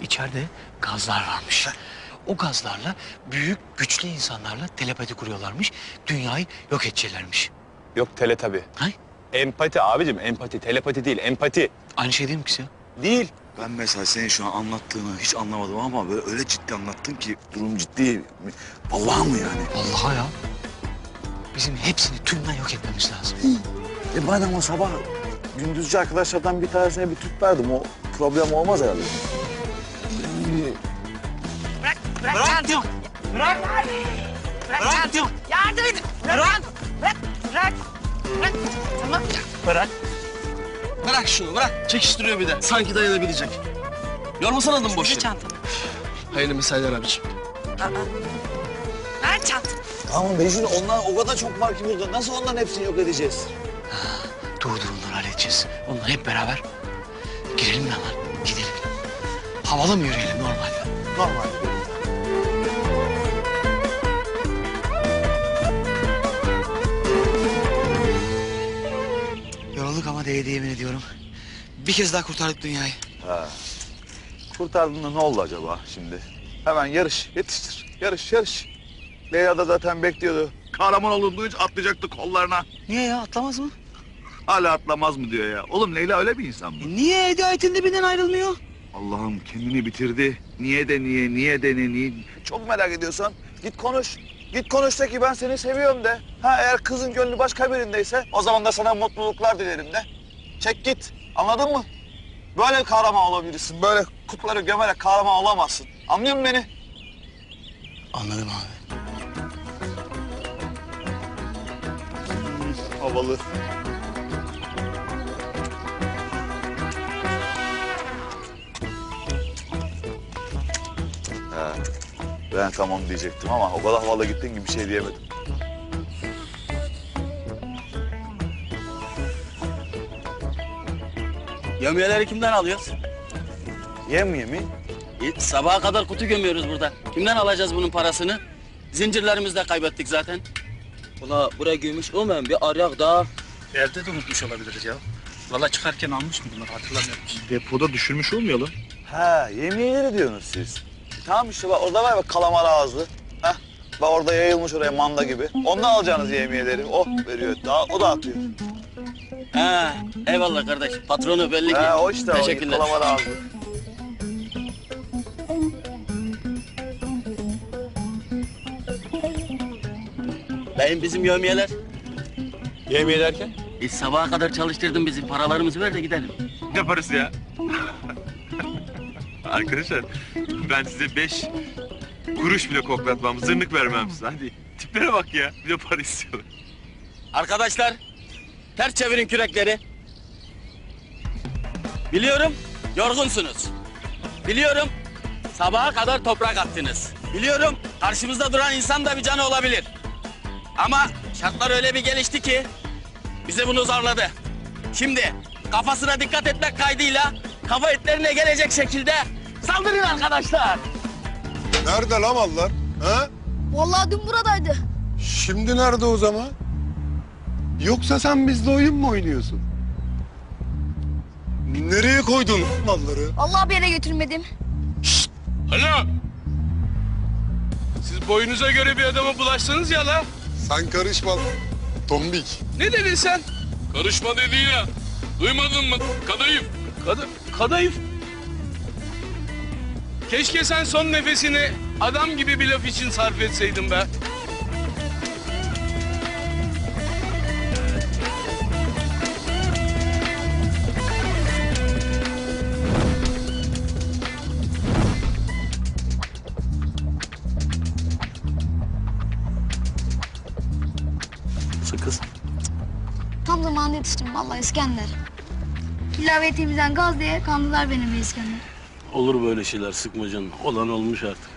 içeride gazlar varmış. O gazlarla büyük, güçlü insanlarla telepati kuruyorlarmış. Dünyayı yok edeceklermiş. Yok tele tabii. Hay? Empati abicim empati. Telepati değil empati. Aynı şey değil mi ya? Değil. Ben mesela senin şu an anlattığını hiç anlamadım ama böyle öyle ciddi anlattın ki durum ciddi. Vallahi mı yani? Vallahi ya. Bizim hepsini tümden yok etmemiz lazım. E ben ama sabah gündüzcü arkadaşlardan bir tanesine bir tüp verdim. O problem olmaz herhalde. Bırak, bırak çantayı. Bırak. Bırak çantayı. Yardım edin. Bırak. Bırak. Bırak. Bırak. Tamam. Bırak. Bırak şunu bırak. Çekiştiriyor bir de. Sanki dayanabilecek. Yormasana adamı boş yere. çantanı. Hayırlı mesailer abiciğim. Ver çantanı. Ama Mecnun onlar o kadar çok var ki burada. Nasıl onların hepsini yok edeceğiz? Dur dur onları halledeceğiz. Onları hep beraber girelim mi hemen? Gidelim. Havalı mı yürüyelim normal? Normal. Değdi yemin ediyorum. Bir kez daha kurtardık dünyayı. Ha. Kurtardığında ne oldu acaba şimdi? Hemen yarış, yetiştir. Yarış, yarış. Leyla da zaten bekliyordu. Kahraman olunduğu için atlayacaktı kollarına. Niye ya atlamaz mı? Hala atlamaz mı diyor ya. Oğlum Leyla öyle bir insan mı? Niye Hidayet'in dibinden ayrılmıyor? Allah'ım kendini bitirdi. Niye de niye, niye de ne, niye? Çok merak ediyorsan git konuş. Git konuş de ki ben seni seviyorum de. Ha eğer kızın gönlü başka birindeyse o zaman da sana mutluluklar dilerim de. Çek git. Anladın mı? Böyle kahraman olabilirsin. Böyle kutları gömerek kahraman olamazsın. Anlıyor musun beni? Anladım abi. Havalı. Ha, ben tam onu diyecektim ama o kadar havalı gittin ki bir şey diyemedim. Gömüyeleri kimden alıyoruz? Yem mi yemi? E, sabaha kadar kutu gömüyoruz burada. Kimden alacağız bunun parasını? Zincirlerimizi de kaybettik zaten. Ula buraya gömmüş olmayan bir aryak daha. Evde de unutmuş olabiliriz ya. Valla çıkarken almış mı bunları hatırlamıyorum. Depoda düşürmüş olmayalım. Ha yemiyeleri diyorsunuz siz. Tamam işte bak orada var bak kalamar ağızlı. Heh. Bak orada yayılmış oraya manda gibi. Ondan alacağınız yemiyeleri. O veriyor. Daha, o da atıyor. Ha, eyvallah kardeş. Patronu belli ki. Ha, o işte o Teşekkürler. ağızlı. Beyim bizim yövmiyeler. Yemeği derken? E, sabaha kadar çalıştırdın bizi. Paralarımızı ver de gidelim. Ne parası ya? Arkadaşlar ben size beş kuruş bile koklatmam, zırnık vermem size. Hadi tiplere bak ya, bir de para istiyorlar. Arkadaşlar, ters çevirin kürekleri. Biliyorum, yorgunsunuz. Biliyorum, sabaha kadar toprak attınız. Biliyorum, karşımızda duran insan da bir canı olabilir. Ama şartlar öyle bir gelişti ki bize bunu zorladı. Şimdi kafasına dikkat etmek kaydıyla kafa etlerine gelecek şekilde saldırın arkadaşlar. Nerede lan mallar? Ha? Vallahi dün buradaydı. Şimdi nerede o zaman? Yoksa sen bizle oyun mu oynuyorsun? Nereye koydun malları? Allah bir yere götürmedim. Alo! Siz boyunuza göre bir adama bulaşsanız ya la. Sen karışma. Tombik. Ne dedin sen? Karışma dedi ya. Duymadın mı? Kadayıf. Kada kadayıf. Keşke sen son nefesini adam gibi bir laf için sarf etseydin be. Zamanında yetiştim vallahi İskender. İlavetimizden gaz diye kandılar beni be İskender. Olur böyle şeyler sıkma canım. Olan olmuş artık.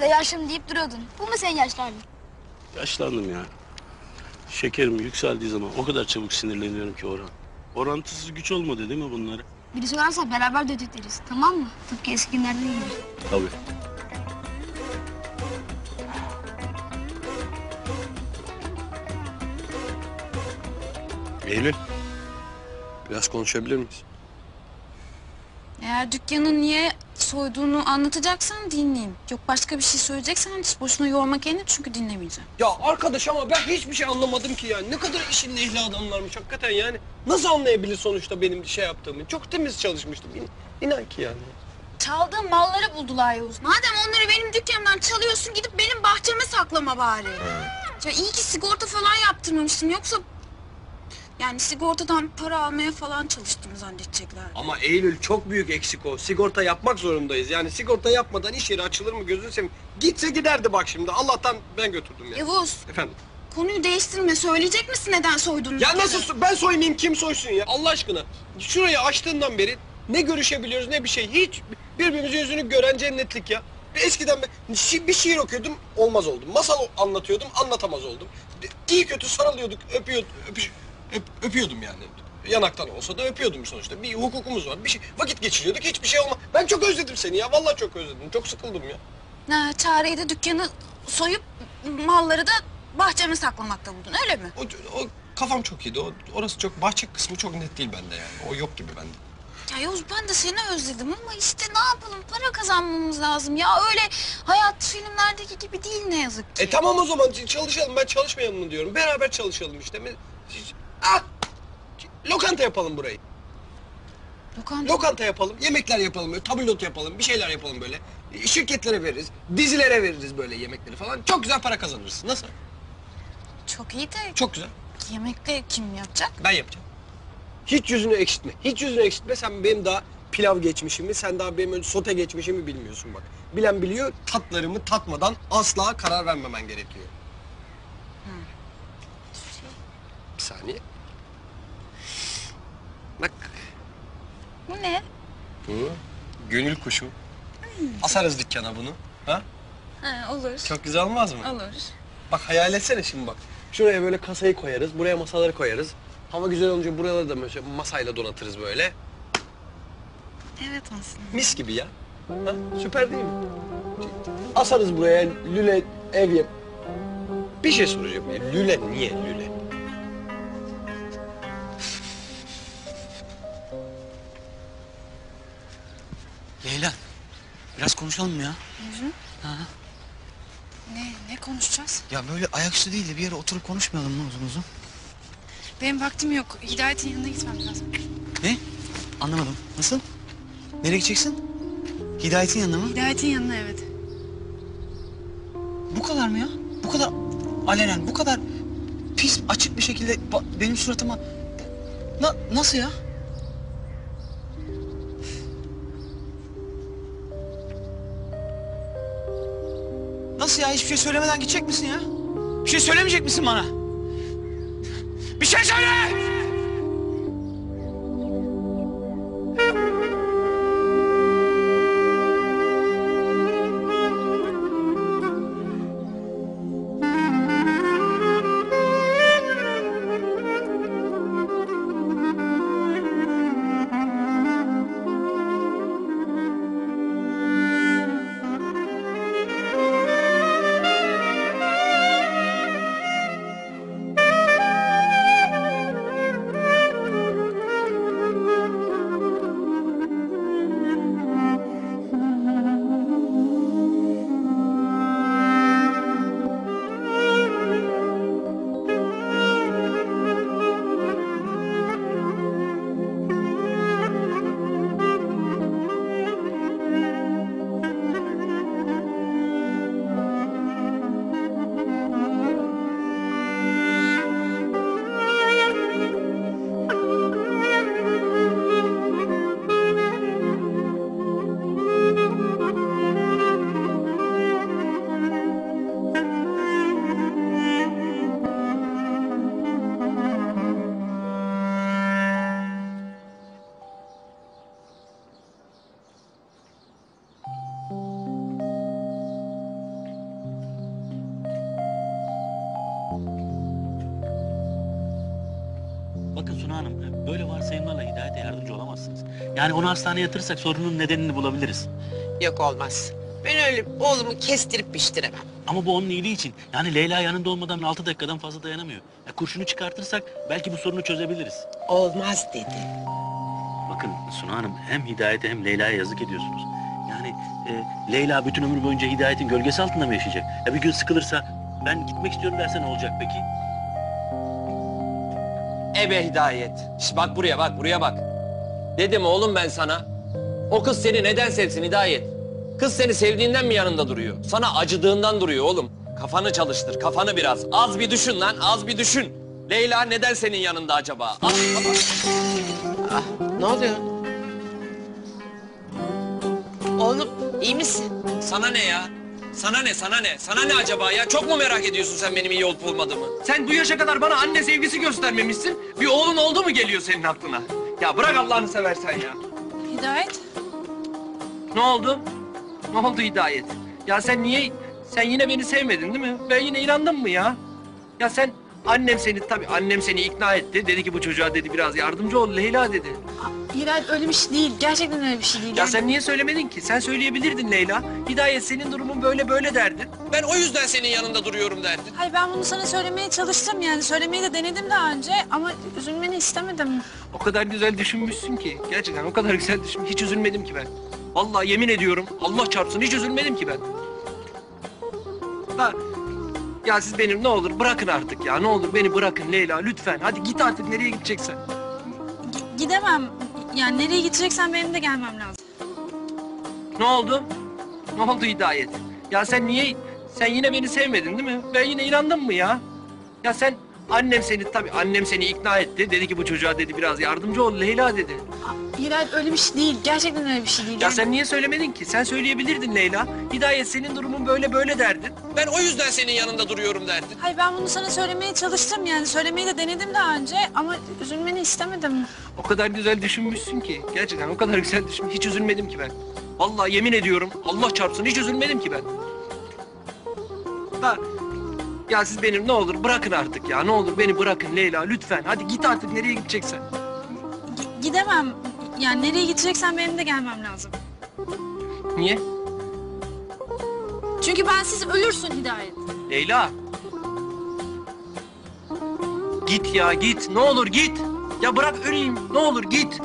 De yaşlım deyip duruyordun. Bu mu senin yaşlardın? Yaşlandım ya. Şekerim yükseldiği zaman o kadar çabuk sinirleniyorum ki Orhan. Orantısız güç olmadı değil mi bunları? Biri sorarsa beraber dödükleriz. Tamam mı? Tıpkı eski günlerde gibi. Tabii. Eylül. Biraz konuşabilir miyiz? Eğer dükkanı niye soyduğunu anlatacaksan dinleyeyim. Yok başka bir şey söyleyeceksen hiç boşuna yorma kendini çünkü dinlemeyeceğim. Ya arkadaş ama ben hiçbir şey anlamadım ki yani. Ne kadar işin ehli adamlarmış hakikaten yani. Nasıl anlayabilir sonuçta benim şey yaptığımı? Çok temiz çalışmıştım. İn, inan ki yani. Çaldığın malları buldular Yavuz. Madem onları benim dükkanımdan çalıyorsun gidip benim bahçeme saklama bari. Ya iyi ki sigorta falan yaptırmamıştım yoksa... Yani sigortadan para almaya falan çalıştığımı zannedecekler. Ama Eylül çok büyük eksik o. Sigorta yapmak zorundayız. Yani sigorta yapmadan iş yeri açılır mı gözünü seveyim. Gitse giderdi bak şimdi. Allah'tan ben götürdüm ya. Yavuz Efendim? konuyu değiştirme. Söyleyecek misin neden soyduğunu? Ya nasıl so- ben soymayayım kim soysun ya Allah aşkına. Şurayı açtığından beri ne görüşebiliyoruz ne bir şey. Hiç birbirimizin yüzünü gören cennetlik ya. Eskiden ben şi- bir şiir okuyordum olmaz oldum. Masal anlatıyordum anlatamaz oldum. İyi kötü sarılıyorduk öpüyordum, öpüş, öp- öpüyordum yani. Yanaktan olsa da öpüyordum sonuçta. Bir hukukumuz var. Bir şey vakit geçiriyorduk. Hiçbir şey olma. Ben çok özledim seni ya. Vallahi çok özledim. Çok sıkıldım ya. Ha, çareyi de dükkanı soyup malları da bahçeme saklamakta buldun öyle mi? O, o kafam çok iyiydi. O, orası çok bahçe kısmı çok net değil bende yani. O yok gibi bende. Ya Yavuz ben de seni özledim ama işte ne yapalım para kazanmamız lazım. Ya öyle hayat filmlerdeki gibi değil ne yazık ki. E tamam o zaman çalışalım. Ben çalışmayalım mı diyorum. Beraber çalışalım işte. Ah! Lokanta yapalım burayı. Lokanta. Lokanta yapalım. Yemekler yapalım. Böyle, yapalım. Bir şeyler yapalım böyle. Şirketlere veririz. Dizilere veririz böyle yemekleri falan. Çok güzel para kazanırız. Nasıl? Çok iyi de Çok güzel. yemekte kim yapacak? Ben yapacağım. Hiç yüzünü eksiltme. Hiç yüzünü eksiltme. Sen benim daha pilav geçmişimi, sen daha benim önce sote geçmişimi bilmiyorsun bak. Bilen biliyor, tatlarımı tatmadan asla karar vermemen gerekiyor. Saniye. Bak, Bu ne? bu gönül kuşu. Asarız dükkana bunu. Ha? Ha, olur. Çok güzel olmaz mı? Olur. Bak hayal etsene şimdi bak. Şuraya böyle kasayı koyarız, buraya masaları koyarız. Hava güzel olunca buraları da masayla donatırız böyle. Evet aslında. Mis gibi ya. Ha, süper değil mi? Asarız buraya lüle ev yem. Bir şey soracağım ya. Lüle niye lüle? Biraz konuşalım mı ya? Mecnun. Ha. Ne, ne konuşacağız? Ya böyle ayaküstü değil de bir yere oturup konuşmayalım mı uzun uzun? Benim vaktim yok. Hidayet'in yanına gitmem lazım. Ne? Anlamadım. Nasıl? Nereye gideceksin? Hidayet'in yanına mı? Hidayet'in yanına evet. Bu kadar mı ya? Bu kadar alenen, bu kadar pis açık bir şekilde benim suratıma... Na- nasıl ya? Nasıl ya? Hiçbir şey söylemeden gidecek misin ya? Bir şey söylemeyecek misin bana? Bir şey söyle! Bakın Suna Hanım, böyle varsayımlarla hidayete yardımcı olamazsınız. Yani onu hastaneye yatırırsak sorunun nedenini bulabiliriz. Yok olmaz. Ben öyle oğlumu kestirip biçtiremem. Ama bu onun iyiliği için. Yani Leyla yanında olmadan 6 dakikadan fazla dayanamıyor. Ya kurşunu çıkartırsak belki bu sorunu çözebiliriz. Olmaz dedi. Bakın Suna Hanım, hem hidayete hem Leyla'ya yazık ediyorsunuz. Yani Yani e, Leyla bütün ömür boyunca Hidayet'in gölgesi altında mı yaşayacak? Ya bir gün sıkılırsa ben gitmek istiyorum derse ne olacak peki? Ebe Hidayet. Şş, bak buraya bak buraya bak. Dedim oğlum ben sana. O kız seni neden sevsin Hidayet? Kız seni sevdiğinden mi yanında duruyor? Sana acıdığından duruyor oğlum. Kafanı çalıştır, kafanı biraz. Az bir düşün lan, az bir düşün. Leyla neden senin yanında acaba? Ah, ah. Ne oluyor? Oğlum iyi misin? Sana ne ya? Sana ne, sana ne? Sana ne acaba ya? Çok mu merak ediyorsun sen benim iyi olup olmadığımı? Sen bu yaşa kadar bana anne sevgisi göstermemişsin. Bir oğlun oldu mu geliyor senin aklına? Ya bırak Allah'ını seversen ya. Hidayet. Ne oldu? Ne oldu Hidayet? Ya sen niye, sen yine beni sevmedin değil mi? Ben yine inandım mı ya? Ya sen, annem seni tabii annem seni ikna etti. Dedi ki bu çocuğa dedi biraz yardımcı ol Leyla dedi. Hidayet öyle bir şey değil. Gerçekten öyle bir şey değil. Ya sen niye söylemedin ki? Sen söyleyebilirdin Leyla. Hidayet senin durumun böyle böyle derdin. Ben o yüzden senin yanında duruyorum derdin. Hayır ben bunu sana söylemeye çalıştım yani. Söylemeyi de denedim daha önce ama üzülmeni istemedim. O kadar güzel düşünmüşsün ki. Gerçekten o kadar güzel düşün. Hiç üzülmedim ki ben. Vallahi yemin ediyorum Allah çarpsın hiç üzülmedim ki ben. Ha, ya siz benim ne olur bırakın artık ya. Ne olur beni bırakın Leyla lütfen. Hadi git artık nereye gideceksen. Gidemem. Yani nereye gideceksen benim de gelmem lazım. Ne oldu? Ne oldu Hidayet? Ya sen niye, sen yine beni sevmedin değil mi? Ben yine inandım mı ya? Ya sen, annem seni tabii annem seni ikna etti. Dedi ki bu çocuğa dedi biraz yardımcı ol Leyla dedi. Hidayet öyle bir şey değil. Gerçekten öyle bir şey değil. Ya sen niye söylemedin ki? Sen söyleyebilirdin Leyla. Hidayet senin durumun böyle böyle derdin. Ben o yüzden senin yanında duruyorum derdin. Hayır ben bunu sana söylemeye çalıştım yani. Söylemeyi de denedim daha önce ama üzülmeni istemedim. O kadar güzel düşünmüşsün ki. Gerçekten o kadar güzel düşün. Hiç üzülmedim ki ben. Vallahi yemin ediyorum Allah çarpsın hiç üzülmedim ki ben. Ha, ya siz benim ne olur bırakın artık ya. Ne olur beni bırakın Leyla lütfen. Hadi git artık nereye gideceksen. Gidemem. Yani nereye gideceksen benim de gelmem lazım. Niye? Çünkü bensiz ölürsün Hidayet. Leyla. Git ya git. Ne olur git. Ya bırak öleyim. Ne olur git.